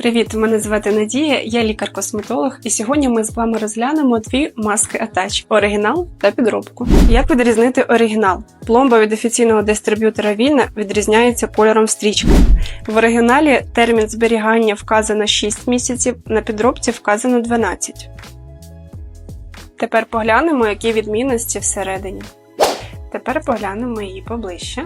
Привіт, мене звати Надія, я лікар-косметолог, і сьогодні ми з вами розглянемо дві маски Атач оригінал та підробку. Як відрізнити оригінал? Пломба від офіційного дистриб'ютора Вільна відрізняється кольором стрічки. В оригіналі термін зберігання вказано 6 місяців, на підробці вказано 12. Тепер поглянемо, які відмінності всередині. Тепер поглянемо її поближче.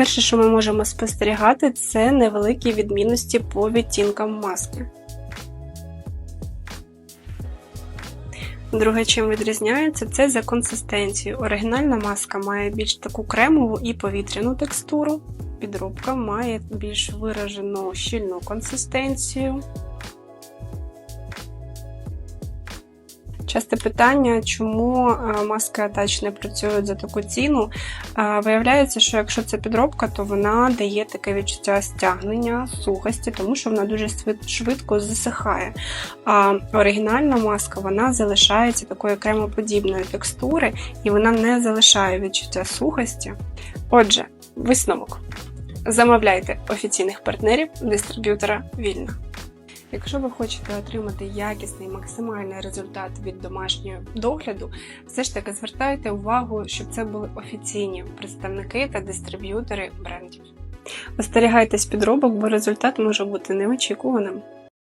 Перше, що ми можемо спостерігати, це невеликі відмінності по відтінкам маски. Друге, чим відрізняється, це за консистенцією. Оригінальна маска має більш таку кремову і повітряну текстуру. Підробка має більш виражену щільну консистенцію. Часте питання, чому е, маски Attach не працюють за таку ціну. Е, Виявляється, що якщо це підробка, то вона дає таке відчуття стягнення, сухості, тому що вона дуже швидко засихає. А оригінальна маска вона залишається такої кремоподібної текстури, і вона не залишає відчуття сухості. Отже, висновок. Замовляйте офіційних партнерів дистриб'ютора вільно. Якщо ви хочете отримати якісний максимальний результат від домашнього догляду, все ж таки звертайте увагу, щоб це були офіційні представники та дистриб'ютори брендів. Остерігайтесь підробок, бо результат може бути неочікуваним.